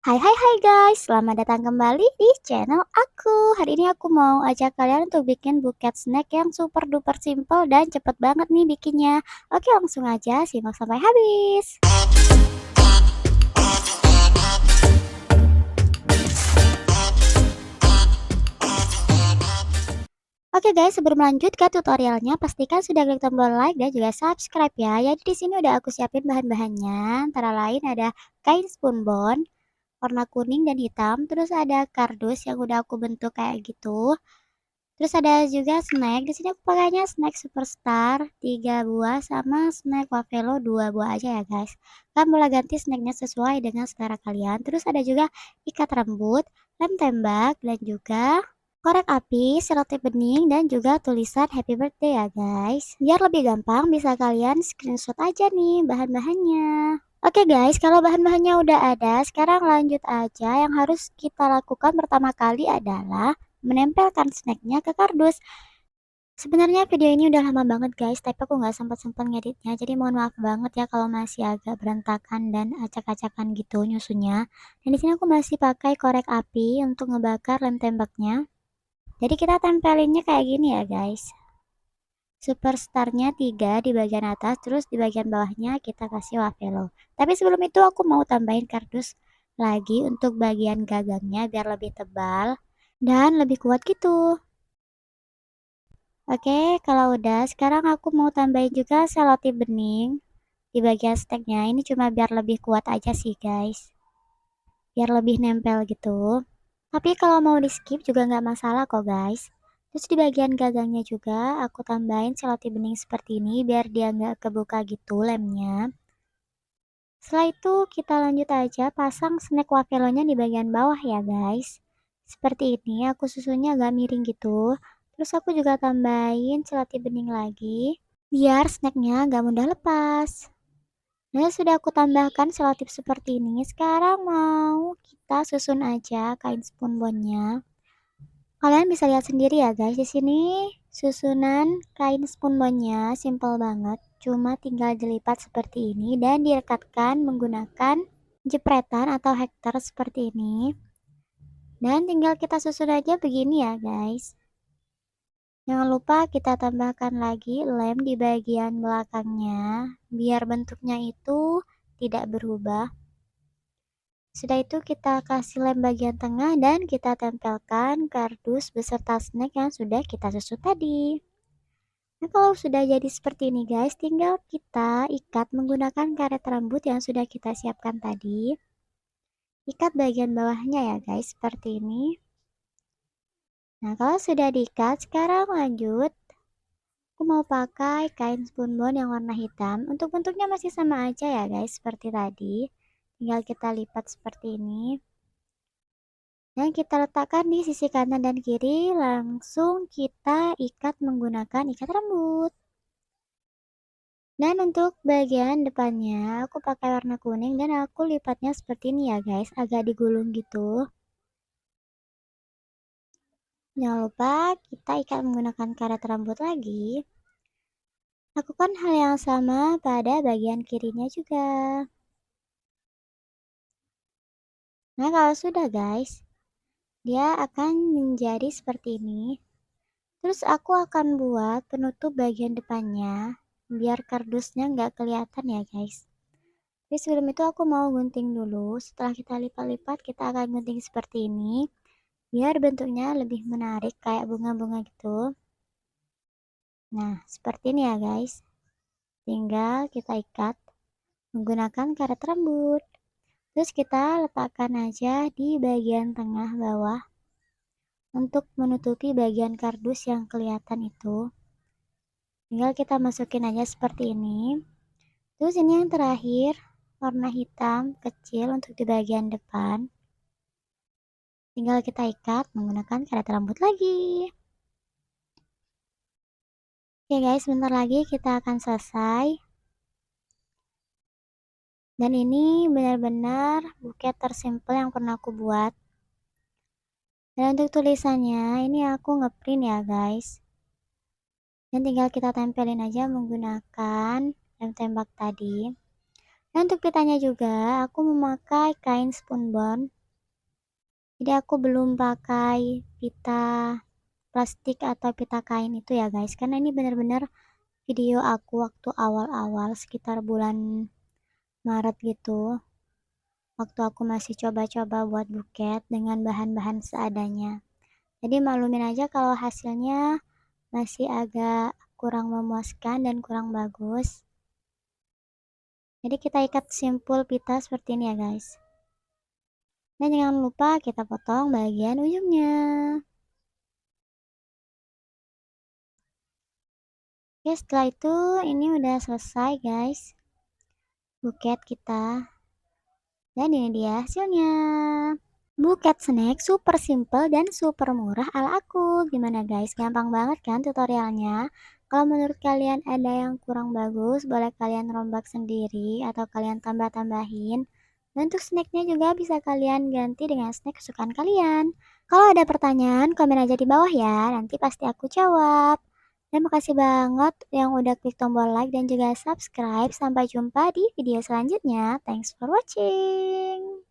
Hai hai hai guys, selamat datang kembali di channel aku. Hari ini aku mau ajak kalian untuk bikin buket snack yang super duper simple dan cepet banget nih bikinnya. Oke langsung aja simak sampai habis. Oke guys, sebelum lanjut ke tutorialnya, pastikan sudah klik tombol like dan juga subscribe ya. Jadi di sini udah aku siapin bahan-bahannya, antara lain ada kain spunbon, warna kuning dan hitam, terus ada kardus yang udah aku bentuk kayak gitu. Terus ada juga snack, di sini aku pakainya snack superstar 3 buah sama snack wafelo 2 buah aja ya guys. Kalian boleh ganti snacknya sesuai dengan selera kalian. Terus ada juga ikat rambut, lem tembak, dan juga korek api, selotip bening, dan juga tulisan happy birthday ya guys. Biar lebih gampang bisa kalian screenshot aja nih bahan-bahannya. Oke guys, kalau bahan-bahannya udah ada, sekarang lanjut aja. Yang harus kita lakukan pertama kali adalah menempelkan snacknya ke kardus. Sebenarnya video ini udah lama banget guys, tapi aku nggak sempat-sempat ngeditnya, jadi mohon maaf banget ya kalau masih agak berantakan dan acak-acakan gitu nyusunnya. Dan di sini aku masih pakai korek api untuk ngebakar lem tembaknya. Jadi kita tempelinnya kayak gini ya guys. Superstarnya 3 di bagian atas, terus di bagian bawahnya kita kasih wafelo. Tapi sebelum itu aku mau tambahin kardus lagi untuk bagian gagangnya biar lebih tebal dan lebih kuat gitu. Oke, kalau udah, sekarang aku mau tambahin juga selotip bening di bagian steknya. Ini cuma biar lebih kuat aja sih guys. Biar lebih nempel gitu. Tapi kalau mau di skip juga nggak masalah kok guys. Terus di bagian gagangnya juga aku tambahin selotip bening seperti ini biar dia nggak kebuka gitu lemnya. Setelah itu kita lanjut aja pasang snack wafelonya di bagian bawah ya guys. Seperti ini aku susunnya agak miring gitu. Terus aku juga tambahin selotip bening lagi biar snacknya nggak mudah lepas. Nah, sudah aku tambahkan selotip seperti ini. Sekarang mau kita susun aja kain spunbonnya. Kalian bisa lihat sendiri ya guys, di sini susunan kain spunbonnya simple banget. Cuma tinggal dilipat seperti ini dan direkatkan menggunakan jepretan atau hektar seperti ini. Dan tinggal kita susun aja begini ya guys. Jangan lupa kita tambahkan lagi lem di bagian belakangnya, biar bentuknya itu tidak berubah. Sudah itu kita kasih lem bagian tengah dan kita tempelkan kardus beserta snack yang sudah kita susun tadi. Nah kalau sudah jadi seperti ini guys, tinggal kita ikat menggunakan karet rambut yang sudah kita siapkan tadi. Ikat bagian bawahnya ya guys, seperti ini. Nah, kalau sudah diikat, sekarang lanjut. Aku mau pakai kain spunbon yang warna hitam. Untuk bentuknya masih sama aja ya guys, seperti tadi. Tinggal kita lipat seperti ini. Dan kita letakkan di sisi kanan dan kiri, langsung kita ikat menggunakan ikat rambut. Dan untuk bagian depannya, aku pakai warna kuning dan aku lipatnya seperti ini ya guys, agak digulung gitu. Jangan lupa kita ikat menggunakan karet rambut lagi. Lakukan hal yang sama pada bagian kirinya juga. Nah, kalau sudah guys, dia akan menjadi seperti ini. Terus aku akan buat penutup bagian depannya, biar kardusnya nggak kelihatan ya guys. Tapi sebelum itu aku mau gunting dulu. Setelah kita lipat-lipat, kita akan gunting seperti ini biar bentuknya lebih menarik kayak bunga-bunga gitu nah seperti ini ya guys tinggal kita ikat menggunakan karet rambut terus kita letakkan aja di bagian tengah bawah untuk menutupi bagian kardus yang kelihatan itu tinggal kita masukin aja seperti ini terus ini yang terakhir warna hitam kecil untuk di bagian depan Tinggal kita ikat menggunakan karet rambut lagi. Oke guys, sebentar lagi kita akan selesai. Dan ini benar-benar buket tersimpel yang pernah aku buat. Dan untuk tulisannya, ini aku ngeprint ya guys. Dan tinggal kita tempelin aja menggunakan lem tembak tadi. Dan untuk pitanya juga, aku memakai kain spunbond. Jadi aku belum pakai pita plastik atau pita kain itu ya guys, karena ini benar-benar video aku waktu awal-awal sekitar bulan Maret gitu. Waktu aku masih coba-coba buat buket dengan bahan-bahan seadanya. Jadi maklumin aja kalau hasilnya masih agak kurang memuaskan dan kurang bagus. Jadi kita ikat simpul pita seperti ini ya guys. Dan jangan lupa kita potong bagian ujungnya. Oke setelah itu ini udah selesai guys. Buket kita. Dan ini dia hasilnya. Buket snack super simple dan super murah ala aku. Gimana guys? Gampang banget kan tutorialnya? Kalau menurut kalian ada yang kurang bagus, boleh kalian rombak sendiri atau kalian tambah-tambahin. Dan untuk snacknya juga bisa kalian ganti dengan snack kesukaan kalian. Kalau ada pertanyaan, komen aja di bawah ya, nanti pasti aku jawab. Terima kasih banget yang udah klik tombol like dan juga subscribe. Sampai jumpa di video selanjutnya. Thanks for watching.